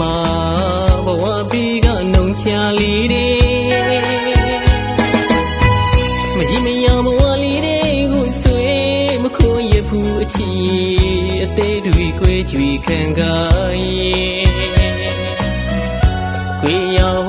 မာဘဝဘီကနှုံချလေးတဲ့မကြီးမယာဘဝလေးတွေကိုဆွေမခိုးရဖူးအချီအသေးတွေကိုကြွေခံကားရဲ့ကိုရော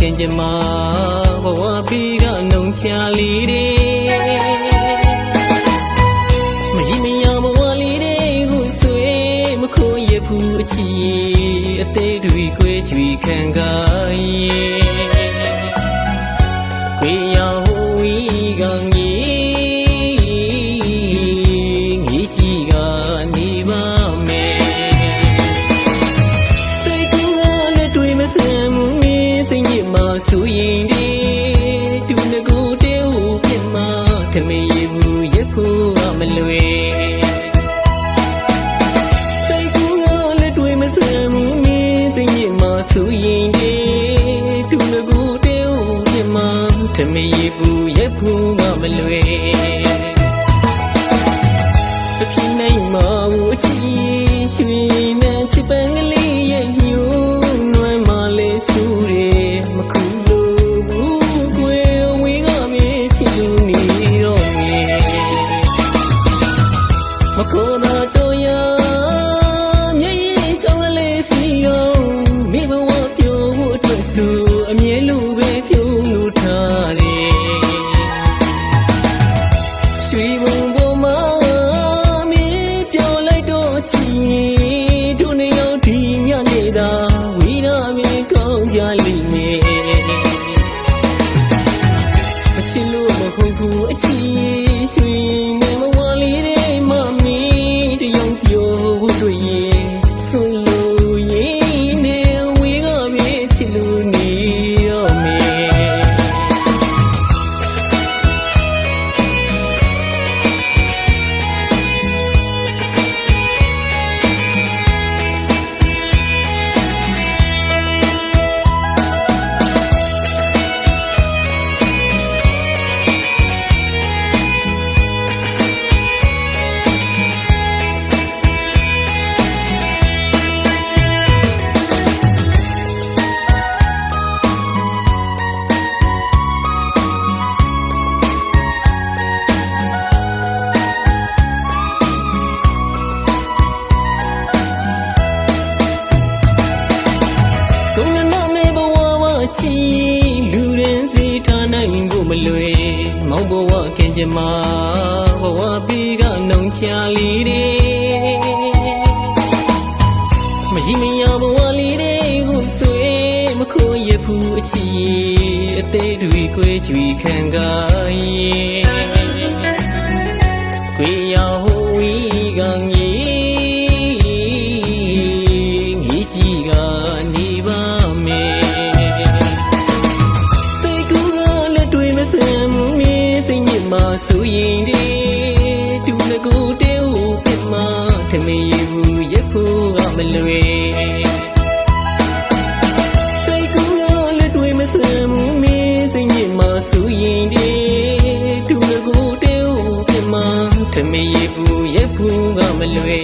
ကင်ကြမဘဝပီကနှုံချလေးတဲ့မကြီးမယာဘဝလေးတွေကိုဆွေမခိုးရဖူးအချီ ဆိုရင်ဒီတူငကိုတဲဟူပြစ်မှထမေရဘူးရဖို့ကမလွယ်စိတ်ကူးကလည်းတွေ့မစမ်းဘူးမင်းစိတ်ညစ်မှဆိုရင်ဒီတူငကိုတဲဟူပြစ်မှထမေရဘူးရဖို့ကမလွယ်တပြင်းနိုင်မဘူးအချီရွှေ စ်လို့မဟုတ်ဘူးအချီရွှေနဲ့မ မလွယ်မောင်ဘဝကင်ကြမဘဝပီကနှုံချလေးတဲ့မကြီးမယာဘဝလေးတွေကိုဆွေမခိုးရဖူးအချီအသေးတွေကိုကြွေခံကားရဲ့ခွေရောဝီ မလွယ်စိတ်ကူးကလည်းတွေ့မစမ်းဘူးမင်းစိတ်ညစ်မှဆိုရင်ဒီတူငကိုတဲဟူပြစ်မှထမေရဘူးရဖို့ကမလွယ်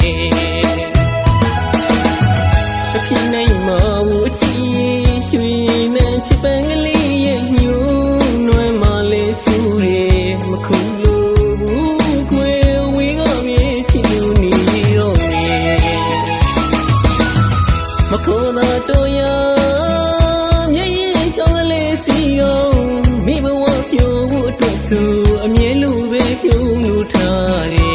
အဖြစ်နိုင်မဘူးအချီရွှေနဲ့ချစ်ပန်းက Thời